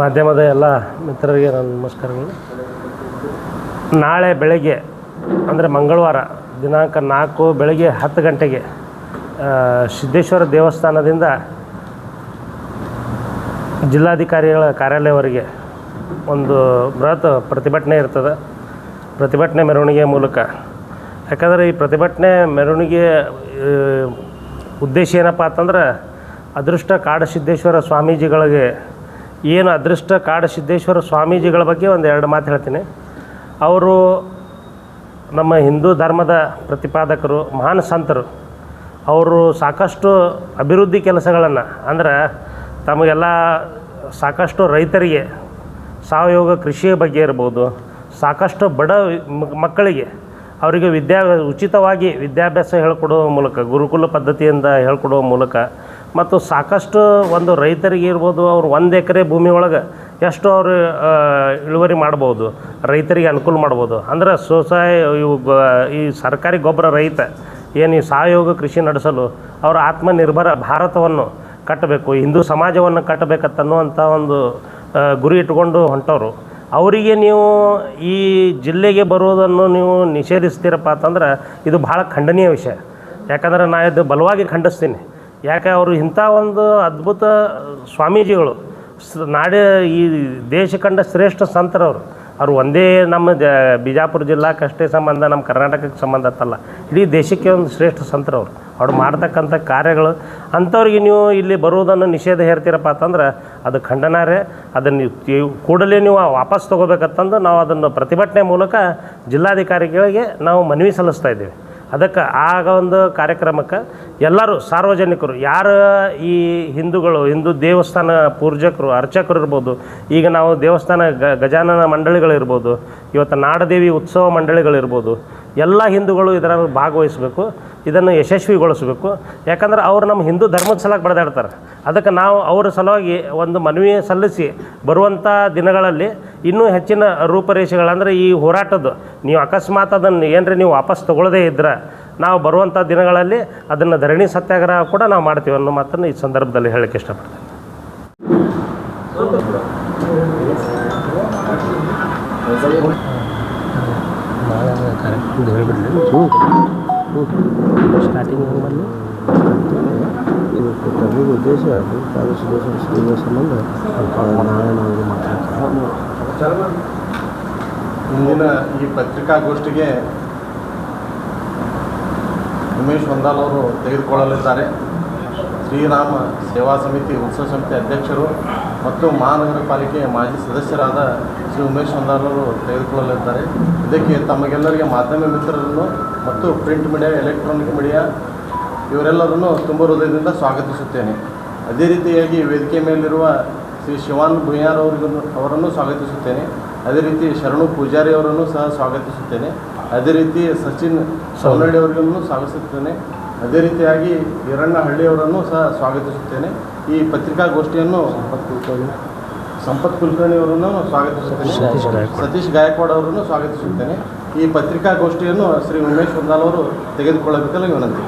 ಮಾಧ್ಯಮದ ಎಲ್ಲ ಮಿತ್ರರಿಗೆ ನನ್ನ ನಮಸ್ಕಾರಗಳು. ನಾಳೆ ಬೆಳಗ್ಗೆ, ಅಂದರೆ ಮಂಗಳವಾರ, ದಿನಾಂಕ ನಾಲ್ಕು ಬೆಳಗ್ಗೆ ಹತ್ತು ಗಂಟೆಗೆ ಸಿದ್ದೇಶ್ವರ ದೇವಸ್ಥಾನದಿಂದ ಜಿಲ್ಲಾಧಿಕಾರಿಗಳ ಕಾರ್ಯಾಲಯವರೆಗೆ ಒಂದು ಬೃಹತ್ ಪ್ರತಿಭಟನೆ ಇರ್ತದೆ. ಪ್ರತಿಭಟನೆ ಮೆರವಣಿಗೆ ಮೂಲಕ. ಯಾಕಂದರೆ ಈ ಪ್ರತಿಭಟನೆ ಮೆರವಣಿಗೆ ಉದ್ದೇಶ ಏನಪ್ಪ ಅಂತಂದ್ರೆ, ಅದೃಷ್ಟ ಕಾಡಸಿದ್ದೇಶ್ವರ ಸ್ವಾಮೀಜಿಗಳಿಗೆ ಏನು ಅದೃಷ್ಟ ಕಾಡ ಸಿದ್ದೇಶ್ವರ ಸ್ವಾಮೀಜಿಗಳ ಬಗ್ಗೆ ಒಂದು ಎರಡು ಮಾತು ಹೇಳ್ತೀನಿ. ಅವರು ನಮ್ಮ ಹಿಂದೂ ಧರ್ಮದ ಪ್ರತಿಪಾದಕರು, ಮಹಾನ್ ಸಂತರು. ಅವರು ಸಾಕಷ್ಟು ಅಭಿವೃದ್ಧಿ ಕೆಲಸಗಳನ್ನು, ಅಂದ್ರೆ ತಮಗೆಲ್ಲ ಸಾಕಷ್ಟು ರೈತರಿಗೆ ಸಾವಯವ ಕೃಷಿಯ ಬಗ್ಗೆ ಇರ್ಬೋದು, ಸಾಕಷ್ಟು ಬಡ ಮಕ್ಕಳಿಗೆ ಅವರಿಗೆ ವಿದ್ಯಾ, ಉಚಿತವಾಗಿ ವಿದ್ಯಾಭ್ಯಾಸ ಹೇಳ್ಕೊಡುವ ಮೂಲಕ, ಗುರುಕುಲ ಪದ್ಧತಿಯಿಂದ ಹೇಳ್ಕೊಡುವ ಮೂಲಕ ಮತ್ತು ಸಾಕಷ್ಟು ಒಂದು ರೈತರಿಗೆ ಇರ್ಬೋದು, ಅವ್ರು ಒಂದು ಎಕರೆ ಭೂಮಿ ಒಳಗೆ ಎಷ್ಟು ಅವರು ಇಳುವರಿ ಮಾಡ್ಬೋದು, ರೈತರಿಗೆ ಅನುಕೂಲ ಮಾಡ್ಬೋದು. ಅಂದ್ರೆ ಸ್ವಸಹಾಯ, ಇವು ಈ ಸರ್ಕಾರಿ ಗೊಬ್ಬರ ರೈತ ಏನು ಈ ಸಹಯೋಗ ಕೃಷಿ ನಡೆಸಲು ಅವರ ಆತ್ಮನಿರ್ಭರ ಭಾರತವನ್ನು ಕಟ್ಟಬೇಕು, ಹಿಂದೂ ಸಮಾಜವನ್ನು ಕಟ್ಟಬೇಕತ್ತನ್ನುವಂಥ ಒಂದು ಗುರಿ ಇಟ್ಕೊಂಡು ಹೊಂಟವರು. ಅವರಿಗೆ ನೀವು ಈ ಜಿಲ್ಲೆಗೆ ಬರುವುದನ್ನು ನೀವು ನಿಷೇಧಿಸ್ತೀರಪ್ಪ ಅಂತಂದ್ರೆ ಇದು ಭಾಳ ಖಂಡನೀಯ ವಿಷಯ. ಯಾಕಂದ್ರೆ ನಾ ಇದು ಬಲವಾಗಿ ಖಂಡಿಸ್ತೀನಿ. ಯಾಕೆ ಅವರು ಇಂಥ ಒಂದು ಅದ್ಭುತ ಸ್ವಾಮೀಜಿಗಳು ನಾಡ ಈ ದೇಶ ಕಂಡ ಶ್ರೇಷ್ಠ ಸಂತರವರು ಅವರು. ಒಂದೇ ನಮ್ಮ ಜ ಬಿಜಾಪುರ ಜಿಲ್ಲಾಕ್ಕಷ್ಟೇ ಸಂಬಂಧ, ನಮ್ಮ ಕರ್ನಾಟಕಕ್ಕೆ ಸಂಬಂಧ ಅಂತಲ್ಲ. ಇಡೀ ದೇಶಕ್ಕೆ ಒಂದು ಶ್ರೇಷ್ಠ ಸಂತರವರು ಅವ್ರು. ಮಾಡ್ತಕ್ಕಂಥ ಕಾರ್ಯಗಳು ಅಂಥವ್ರಿಗೆ ನೀವು ಇಲ್ಲಿ ಬರುವುದನ್ನು ನಿಷೇಧ ಹೇರ್ತೀರಪ್ಪ ಅಂತಂದ್ರೆ ಅದು ಖಂಡನಾರೆ ಅದನ್ನು ನೀವು ಕೂಡಲೇ ನೀವು ವಾಪಸ್ ತೊಗೋಬೇಕಂತಂದು ನಾವು ಅದನ್ನು ಪ್ರತಿಭಟನೆ ಮೂಲಕ ಜಿಲ್ಲಾಧಿಕಾರಿಗಳಿಗೆ ನಾವು ಮನವಿ ಸಲ್ಲಿಸ್ತಾ ಇದ್ದೀವಿ. ಅದಕ್ಕೆ ಆಗ ಒಂದು ಕಾರ್ಯಕ್ರಮಕ್ಕೆ ಎಲ್ಲರೂ ಸಾರ್ವಜನಿಕರು, ಯಾರು ಈ ಹಿಂದೂಗಳು, ಹಿಂದೂ ದೇವಸ್ಥಾನ ಪೂರ್ಜಕರು, ಅರ್ಚಕರು ಇರ್ಬೋದು, ಈಗ ನಾವು ದೇವಸ್ಥಾನ ಗ, ಗಜಾನನ ಮಂಡಳಿಗಳಿರ್ಬೋದು ಇವತ್ತು ನಾಡದೇವಿ ಉತ್ಸವ ಮಂಡಳಿಗಳಿರ್ಬೋದು ಎಲ್ಲ ಹಿಂದೂಗಳು ಇದರಲ್ಲಿ ಭಾಗವಹಿಸಬೇಕು. ಇದನ್ನು ಯಶಸ್ವಿಗೊಳಿಸಬೇಕು. ಯಾಕಂದ್ರೆ ಅವ್ರು ನಮ್ಮ ಹಿಂದೂ ಧರ್ಮದ ಸಲಕ್ಕೆ ಬಡದಾಡ್ತಾರೆ. ಅದಕ್ಕೆ ನಾವು ಅವರ ಸಲುವಾಗಿ ಒಂದು ಮನವಿ ಸಲ್ಲಿಸಿ ಬರುವಂಥ ದಿನಗಳಲ್ಲಿ ಇನ್ನೂ ಹೆಚ್ಚಿನ ರೂಪರೇಷೆಗಳಂದರೆ ಈ ಹೋರಾಟದ್ದು. ನೀವು ಅಕಸ್ಮಾತ್ ಅದನ್ನು ಏನ್ರಿ ನೀವು ವಾಪಸ್ ತಗೊಳ್ಳದೇ ಇದ್ರೆ ನಾವು ಬರುವಂಥ ದಿನಗಳಲ್ಲಿ ಅದನ್ನು ಧರಣಿ ಸತ್ಯಾಗ್ರಹ ಕೂಡ ನಾವು ಮಾಡ್ತೀವಿ ಅನ್ನೋ ಮಾತನ್ನು ಈ ಸಂದರ್ಭದಲ್ಲಿ ಹೇಳಕ್ಕೆ ಇಷ್ಟಪಡ್ತೀನಿ. ನಾಳೆ ಹೆಂಗೆ ಬರಲಿ ಇವತ್ತು ತರಲಿಗೆ ಉದ್ದೇಶ ಮಾತಾಡ್ತೀವಿ ಇಂದಿನ ಈ ಪತ್ರಿಕಾಗೋಷ್ಠಿಗೆ ಉಮೇಶ್ ಹೊಂದಾಲ್ ಅವರು ತೆಗೆದುಕೊಳ್ಳಲಿದ್ದಾರೆ. ಶ್ರೀರಾಮ ಸೇವಾ ಸಮಿತಿ ಉತ್ಸವ ಸಮಿತಿ ಅಧ್ಯಕ್ಷರು ಮತ್ತು ಮಹಾನಗರ ಪಾಲಿಕೆಯ ಮಾಜಿ ಸದಸ್ಯರಾದ ಶ್ರೀ ಉಮೇಶ್ ಹೊಂದಾಲ್ ಅವರು ತೆಗೆದುಕೊಳ್ಳಲಿದ್ದಾರೆ. ಇದಕ್ಕೆ ತಮಗೆಲ್ಲರಿಗೆ ಮಾಧ್ಯಮ ಮಿತ್ರರನ್ನು ಮತ್ತು ಪ್ರಿಂಟ್ ಮೀಡಿಯಾ, ಎಲೆಕ್ಟ್ರಾನಿಕ್ ಮೀಡಿಯಾ ಇವರೆಲ್ಲರನ್ನು ತುಂಬ ಹೃದಯದಿಂದ ಸ್ವಾಗತಿಸುತ್ತೇನೆ. ಅದೇ ರೀತಿಯಾಗಿ ವೇದಿಕೆ ಮೇಲಿರುವ ಶ್ರೀ ಶಿವಾನ್ ಭುಯ್ಯಾರ್ ಅವರಿಗೂ ಅವರನ್ನು ಸ್ವಾಗತಿಸುತ್ತೇನೆ. ಅದೇ ರೀತಿ ಶರಣು ಪೂಜಾರಿ ಅವರನ್ನು ಸಹ ಸ್ವಾಗತಿಸುತ್ತೇನೆ. ಅದೇ ರೀತಿ ಸಚಿನ್ ಸೌನಳ್ಳಿ ಅವರಿಗೂ ಸ್ವಾಗತಿಸುತ್ತೇನೆ. ಅದೇ ರೀತಿಯಾಗಿ ಈರಣ್ಣ ಹಳ್ಳಿಯವರನ್ನು ಸಹ ಸ್ವಾಗತಿಸುತ್ತೇನೆ. ಈ ಪತ್ರಿಕಾಗೋಷ್ಠಿಯನ್ನು ಸಂಪತ್ ಕುಲಕರ್ಣಿ ಅವರನ್ನು ಸ್ವಾಗತಿಸುತ್ತೇನೆ. ಸತೀಶ್ ಗಾಯಕ್ವಾಡ್. ಅವರನ್ನು ಸ್ವಾಗತಿಸುತ್ತೇನೆ. ಈ ಪತ್ರಿಕಾಗೋಷ್ಠಿಯನ್ನು ಶ್ರೀ ಉಮೇಶ್ ಹೊಂದಾಲ್ ಅವರು ತೆಗೆದುಕೊಳ್ಳಬೇಕಲ್ಲ ವಿನಂತಿ.